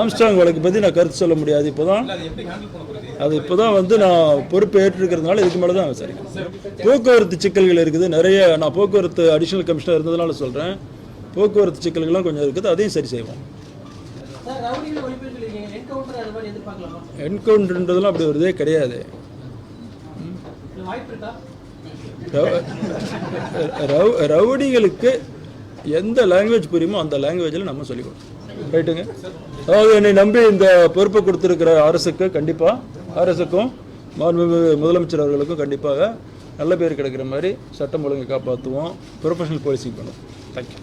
Armstrong வழக்கு பற்றி நான் கருத்து சொல்ல முடியாது இப்போ தான் அதை இப்போ தான் வந்து நான் பொறுப்பு ஏற்றிருக்கிறதுனால இதுக்கு மேலே தான் விசாரிக்கணும். போக்குவரத்து சிக்கல்கள் இருக்குது. நிறைய நான் போக்குவரத்து அடிஷனல் கமிஷனர் இருந்ததுனால சொல்கிறேன் போக்குவரத்து சிக்கல்கள்லாம் கொஞ்சம் இருக்குது. அதையும் சரி செய்வோம். சார் ரவுடிகளை ஒழிப்பு சொல்லியிருக்கீங்க. என்கவுண்டர் அது மாதிரி எதிர்பார்க்கலாமா? என்கவுண்டர்ன்றதெல்லாம் அப்படி ஒரு இதே கிடையாது ரவுடிகளுக்கு எந்த லாங்குவேஜ் புரியுமோ அந்த லாங்குவேஜில் நம்ம சொல்லிக் கொடுக்கணும். ரைட்டுங்க அதாவது என்னை நம்பி இந்த பொறுப்பை கொடுத்துருக்கிற அரசுக்கு கண்டிப்பாக அரசுக்கும் மாண்புமிகு முதலமைச்சர் அவர்களுக்கும் கண்டிப்பாக நல்ல பேர் கிடைக்கிற மாதிரி சட்டம் ஒழுங்கை காப்பாற்றுவோம் ப்ரொஃபஷனல் போலீசிங் பண்ணுவோம். Thank you